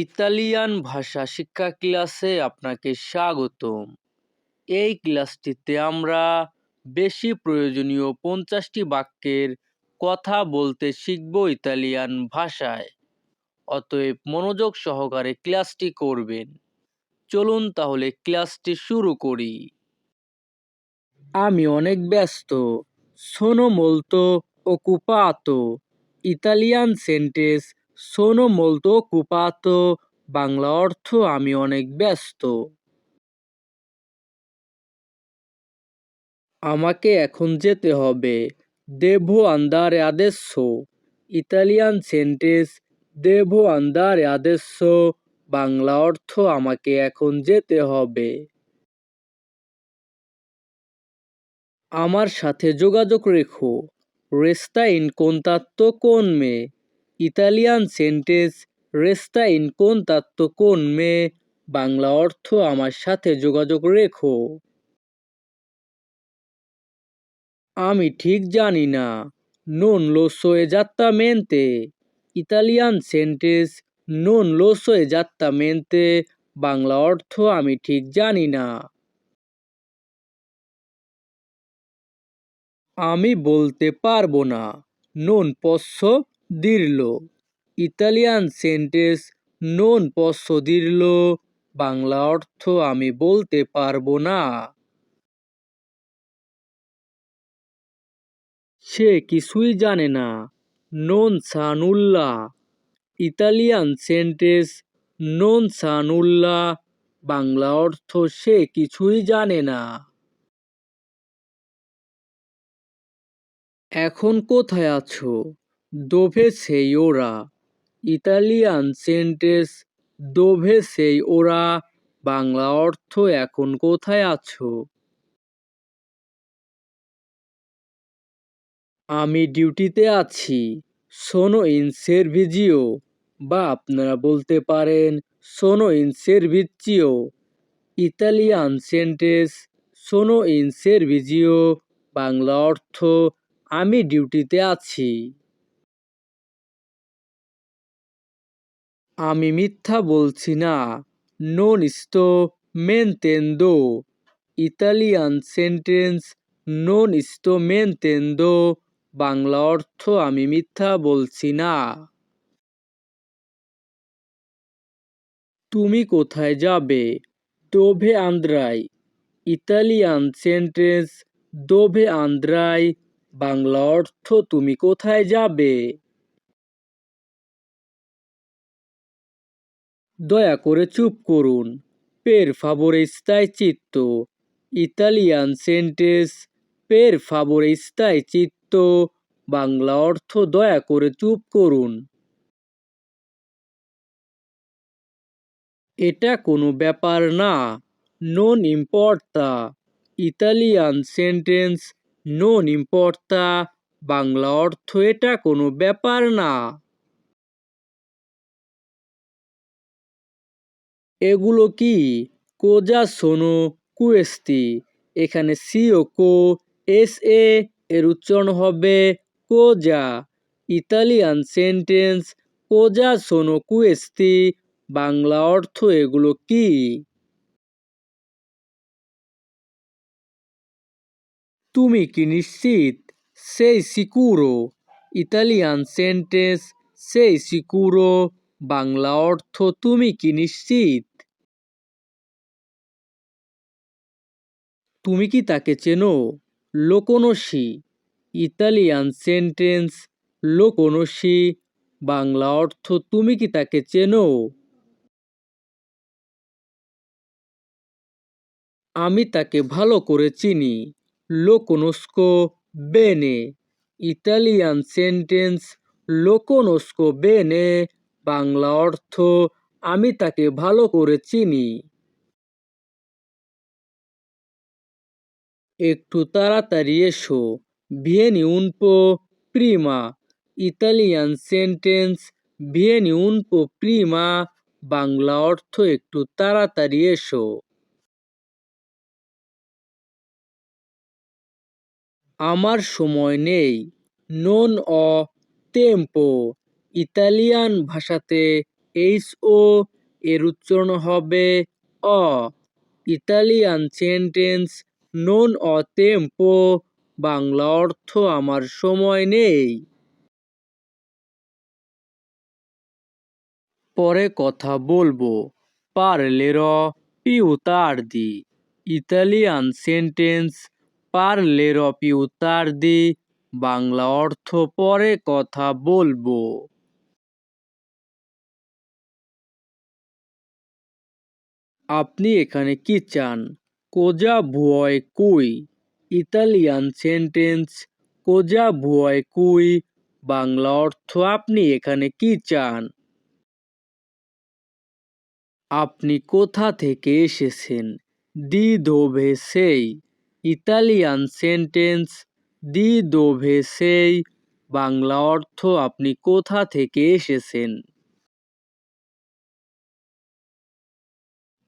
Italian ভাষা শিক্ষা ক্লাসে আপনাকে স্বাগতম। এই ক্লাসটিতে আমরা বেশি প্রয়োজনীয় পঞ্চাশটি বাক্যের কথা বলতে শিখব ইতালিয়ান ভাষায়। অতএব মনোযোগ সহকারে ক্লাসটি করবেন। চলুন তাহলে ক্লাসটি শুরু করি। আমি অনেক ব্যস্ত। সোনো মোলতো occupato ইতালিয়ান সেন্টেন্স সোনো মোলতো occupato বাংলা অর্থ আমি অনেক ব্যস্ত। আমাকে এখন যেতে হবে। দেভো আন্দারে আদেsso ইতালিয়ান সেন্টেন্স, দেভো আন্দারে আদেsso বাংলা অর্থ আমাকে এখন যেতে হবে। আমার সাথে যোগাযোগ রেখো। রেস্তা ইন contatto con me Italian sentence, রেস্তা ইন কোন contatto con me বাংলা অর্থ আমার সাথে যোগাযোগ রেখো। আমি ঠিক জানি না। Non lo so esattamente. Italian sentence, non lo so esattamente. Bangla অর্থ আমি ঠিক জানি না। আমি বলতে পারব না। Non posso? Dirlo Italian sentence non posso dirlo Bangla অর্থ আমি বলতে পারব না সে কিছুই জানে না। Non সানুল্লা ইতালিয়ান সেন্টেন্স non সানুল্লা বাংলা অর্থ সে কিছুই জানে না এখন কোথায় আছো? দোভে সেই ওরা। ইতালিয়ান সেন্টেন্স দোভে সেই ওরা। বাংলা অর্থ এখন কোথায় আছো? আমি ডিউটিতে আছি। সোনো ইন সেরভিজিও। বা আপনারা বলতে পারেন সোনো ইন সেরভিজিও ইতালিয়ান সেন্টেন্স সোনো ইন সেরভিজিও। বাংলা অর্থ, আমি ডিউটিতে আছি। আমি মিথ্যা বলছি না। non sto mentendo Italian sentence non sto mentendo Bangla অর্থ আমি মিথ্যা বলছি না। তুমি কোথায় যাবে? দোভে আন্দ্রাই। ইতালিয়ান সেন্টেন্স, দোভে আন্দ্রাই। বাংলা অর্থ তুমি কোথায় যাবে? দয়া করে চুপ করুন। পের ফাবোরে স্তায় চিত্ত। ইতালিয়ান সেন্টেন্স, পের ফাবোরে স্তায় চিত্ত। বাংলা অর্থ দয়া করে চুপ করুন। এটা কোনো ব্যাপার না। নন ইম্পর্তা ইতালিয়ান সেন্টেন্স নন ইম্পর্তা বাংলা অর্থ এটা কোনো ব্যাপার না। এগুলো কি? কোজা সোনো কুয়েস্তি। এখানে C O co, S A, এর উচ্চারণ হবে কোজা। ইতালিয়ান সেন্টেন্স, কোজা সোনো কুয়েস্তি। বাংলা অর্থ এগুলো কি? তুমি কি নিশ্চিত? সেই সিকুরো। ইতালিয়ান সেন্টেন্স, সেই সিকুরো। বাংলা অর্থ তুমি কি নিশ্চিত? তুমি কি তাকে চেনো? লোকনসি, ইতালিয়ান সেন্টেন্স, লোকনসি, বাংলা অর্থ তুমি কি তাকে চেনো? আমি তাকে ভালো করে চিনি। লো কোনোস্কো বেনে, ইতালিয়ান সেন্টেন্স লো কোনোস্কো বেনে, বাংলা অর্থ আমি তাকে ভালো করে চিনি। একটু তাড়াতাড়ি এসো। ভিয়েনি উনপো প্রিমা। ইতালিয়ান সেন্টেন্স ভিয়েনি উনপো প্রিমা। বাংলা অর্থ একটু তাড়াতাড়ি এসো। আমার সময় নেই। নন অ টেম্পো ইতালিয়ান ভাষাতে এইচ ও, এর উচ্চারণ হবে অ। ইতালিয়ান সেন্টেন্স নোন অ টেম্পো। বাংলা অর্থ আমার সময় নেই। পরে কথা বলব। পারলের পিউ তার্দি ইতালিয়ান সেন্টেন্স পারলের পিউ তার্দি বাংলা অর্থ পরে কথা বলব। আপনি এখানে কি চান? কোজা ভুয় কুই ইতালিয়ান সেন্টেন্স কোজা ভুয় কুই বাংলা অর্থ, আপনি এখানে কি চান? আপনি কোথা থেকে এসেছেন? দি দোভে সেই ইতালিয়ান সেন্টেন্স দি দোভে সেই বাংলা অর্থ, আপনি কোথা থেকে এসেছেন?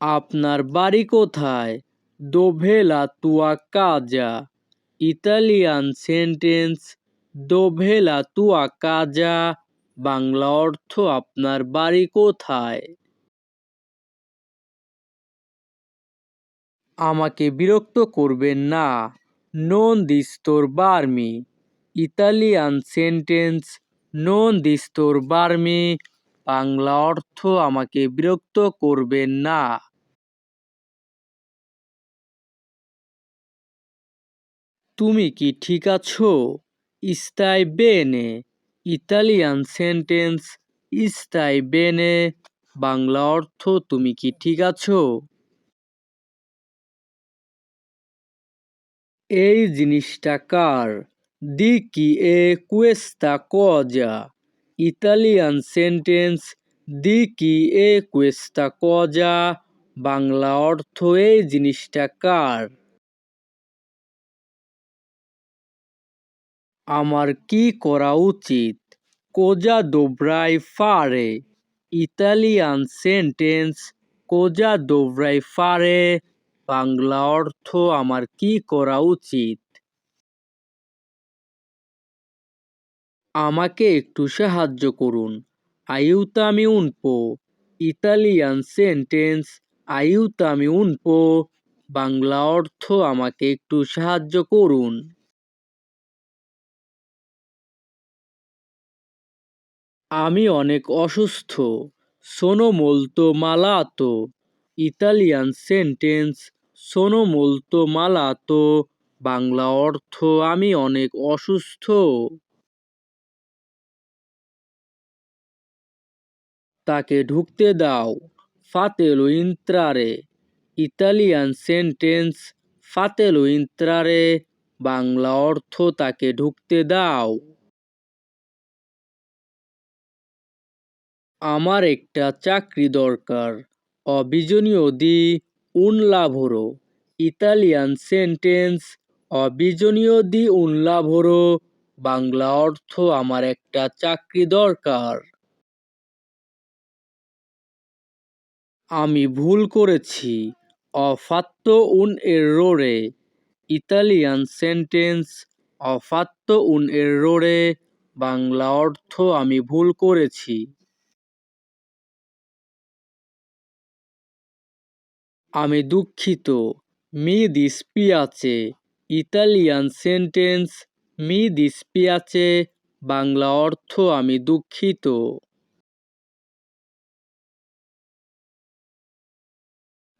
আপনার বাড়ি কোথায়? দোভেলা তুয়া কাজা ইতালিয়ান সেন্টেন্স দোভেলা তুয়া কাজা বাংলা অর্থ আপনার বাড়ি কোথায় আমাকে বিরক্ত করবেন না নন দিস্তোর বার্মি ইতালিয়ান সেন্টেন্স নন দিস্তোর বার্মি বাংলা অর্থ আমাকে বিরক্ত করবেন না তুমি কি ঠিক আছো? ইস্তাই বেনে, ইতালিয়ান সেন্টেন্স ইস্তাই বেনে, বাংলা অর্থ তুমি কি ঠিক আছো? এই জিনিসটা কার? দি কি এ কুয়েস্তা কজা, ইতালিয়ান সেন্টেন্স দি কি এ কুয়েস্তা কজা, বাংলা অর্থ এই জিনিসটা কার? আমার কি করা উচিত? কোজা দোব্রাই ফারে? ইতালিয়ান সেন্টেন্স, কোজা দোব্রাই ফারে? বাংলা অর্থ আমার কি করা উচিত? আমাকে একটু সাহায্য করুন। আইউতামি উনপো। ইতালিয়ান সেন্টেন্স আইউতামি উনপো। বাংলা অর্থ আমাকে একটু সাহায্য করুন। আমি অনেক অসুস্থ। সোনো মোলতো মালাতো। ইতালিয়ান সেন্টেন্স, সোনো মোলতো মালাতো। বাংলা অর্থ, আমি অনেক অসুস্থ। তাকে ঢুকতে দাও, ফাতেলো ইন্ত্রারে। ইতালিয়ান সেন্টেন্স, ফাতেলো ইন্ত্রারে। বাংলা অর্থ, তাকে ঢুকতে দাও। আমার একটা চাকরি দরকার। অবিজনীয় দি উন লাভরো ইতালিয়ান সেন্টেন্স। অবিজনীয় দি উন লাভরো বাংলা অর্থ আমার একটা চাকরি দরকার। আমি ভুল করেছি। অফাত্ত উন এরোরে ইতালিয়ান সেন্টেন্স। অফাত্ত উন এরোরে বাংলা অর্থ আমি ভুল করেছি। আমি দুঃখিত। মি দিসপিয়াচে ইতালিয়ান সেন্টেন্স মি দিসপিয়াচে বাংলা অর্থ আমি দুঃখিত।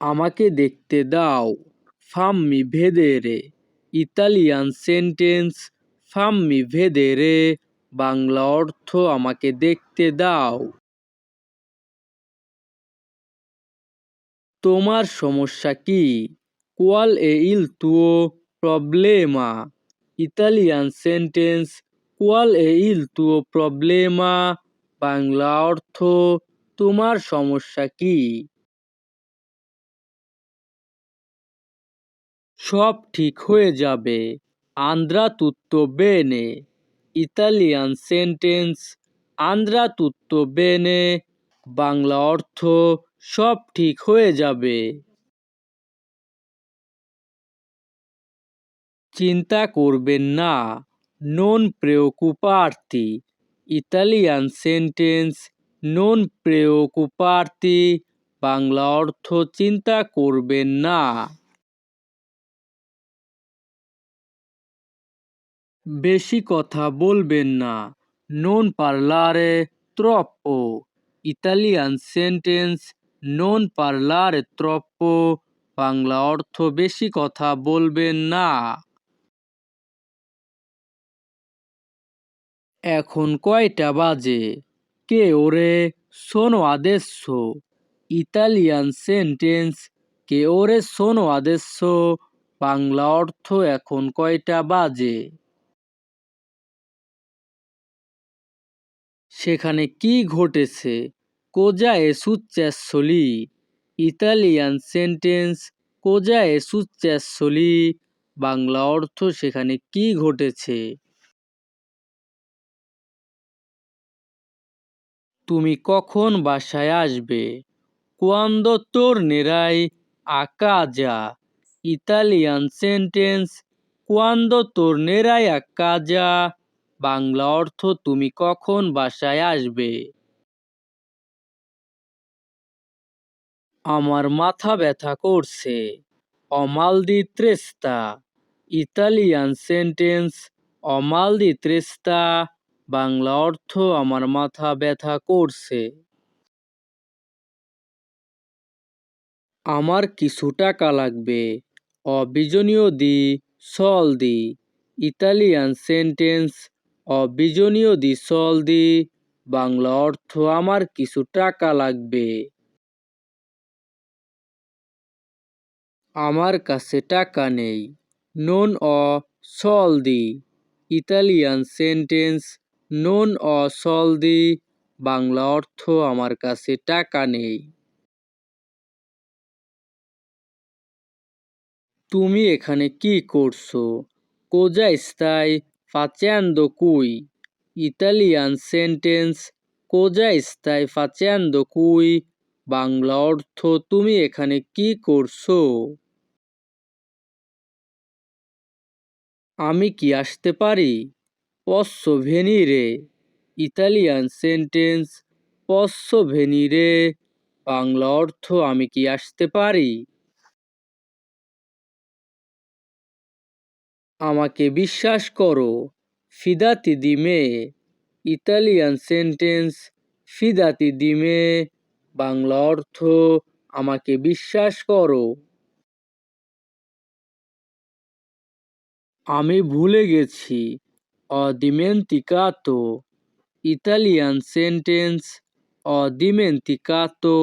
আমাকে দেখতে দাও। ফাম্মি ভেদেরে ইতালিয়ান সেন্টেন্স, ফাম্মি ভেদেরে বাংলা অর্থ আমাকে দেখতে দাও। তোমার সমস্যা কি? কোয়াল এ ইল তুও প্রবলেমা। ইতালিয়ান সেন্টেন্স, কোয়াল এ ইল তুও প্রবলেমা। বাংলা অর্থ, তোমার সমস্যা কি? সব ঠিক হয়ে যাবে। আন্দ্রা তুত্তো বেনে। ইতালিয়ান সেন্টেন্স, আন্দ্রা তুত্তো বেনে। বাংলা অর্থ সব ঠিক হয়ে যাবে। চিন্তা করবেন না। নন প্রেওকুপার্তি ইতালিয়ান সেন্টেন্স নন প্রেওকুপার্তি বাংলা অর্থ চিন্তা করবেন না। বেশি কথা বলবেন না। নন পার্লারে ট্রপ্পো ইতালিয়ান সেন্টেন্স নন পার্লার ট্রপ্পো বাংলা অর্থ বেশি কথা বলবেন না। এখন কয়টা বাজে? কে ওরে? সোনো আদেsso ইতালিয়ান সেন্টেন্স। কে ওরে? সোনো আদেsso বাংলা অর্থ এখন কয়টা বাজে? সেখানে কি ঘটেছে? কোজা সুচ্চাসলি ইতালিয়ান সেন্টেন্স কোজা এ বাংলা অর্থ সেখানে কি ঘটেছে? তুমি কখন বাসায় আসবে? কোয়ান্দো নেরাই আকাজা ইতালিয়ান সেন্টেন্স কোয়ান্দো নেরাই আকাজা বাংলা অর্থ তুমি কখন বাসায় আসবে? আমার মাথা ব্যথা করছে। অমাল দি ত্রেস্তা ইতালিয়ান সেন্টেন্স অমাল দি ত্রেস্তা বাংলা অর্থ আমার মাথা ব্যথা করছে। আমার কিছু টাকা লাগবে। অবিজনীয় দি, সল দি, ইতালিয়ান সেন্টেন্স, অবিজনীয় দি, সল দি, বাংলা অর্থ আমার কিছু টাকা লাগবে। আমার কাছে টাকা নেই। নন অ সল দি ইতালিয়ান সেন্টেন্স। নন অ সল দি বাংলা অর্থ আমার কাছে টাকা নেই। তুমি এখানে কি করছ? কোজা স্তাই ফাচেন্দো কুই। Italian sentence. কোজা স্তাই ফাচেন্দো কুই। বাংলা অর্থ তুমি এখানে কি করছ? আমি কি আসতে পারি? পস্সো ভেনিরে ইতালিয়ান সেন্টেন্স পস্সো ভেনিরে বাংলা অর্থ আমি কি আসতে পারি? আমাকে বিশ্বাস করো ফিদাতি দিমে ইতালিয়ান সেন্টেন্স ফিদাতি দিমে বাংলা অর্থ আমাকে বিশ্বাস করো। আমি ভুলে গেছি। অদিমেন্তিকাতো। ইতালিয়ান সেন্টেন্স, অদিমেন্তিকাতো।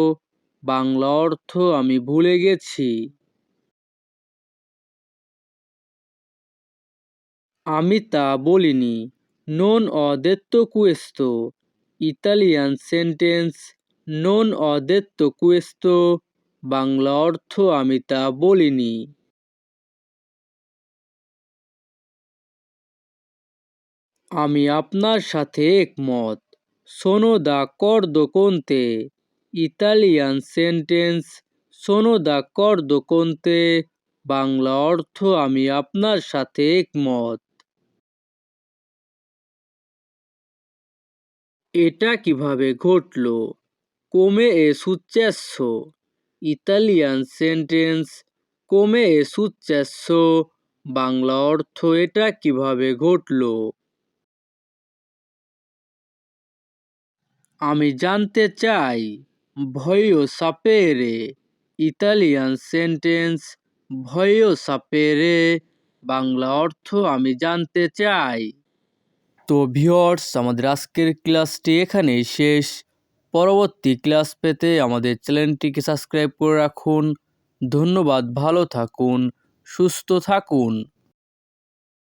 বাংলা অর্থ আমি ভুলে গেছি। আমি তা বলিনি। নন অদেত্তো কুয়েস্তো ইতালিয়ান সেন্টেন্স নন অদেত্তো কুয়েস্তো বাংলা অর্থ আমি তা বলিনি। আমি আপনার সাথে একমত। সোনো দা কর্দো কোনতে ইতালিয়ান সেন্টেন্স সোনো দা কর্দো কোনতে বাংলা অর্থ আমি আপনার সাথে একমত। এটা কীভাবে ঘটল? কোমে এ সুচ্চাস্য ইতালিয়ান সেন্টেন্স, কোমে এ সুচ্চাস্য বাংলা অর্থ এটা কীভাবে ঘটল? আমি জানতে চাই ভয়ো সাপেরে, ইতালিয়ান সেন্টেন্স ভয়ো সাপেরে, বাংলা অর্থ আমি জানতে চাই। তো ভিওর্স আমাদের আজকের ক্লাসটি এখানেই শেষ। পরবর্তী ক্লাস পেতে আমাদের চ্যানেলটিকে সাবস্ক্রাইব করে রাখুন। ধন্যবাদ, ভালো থাকুন, সুস্থ থাকুন।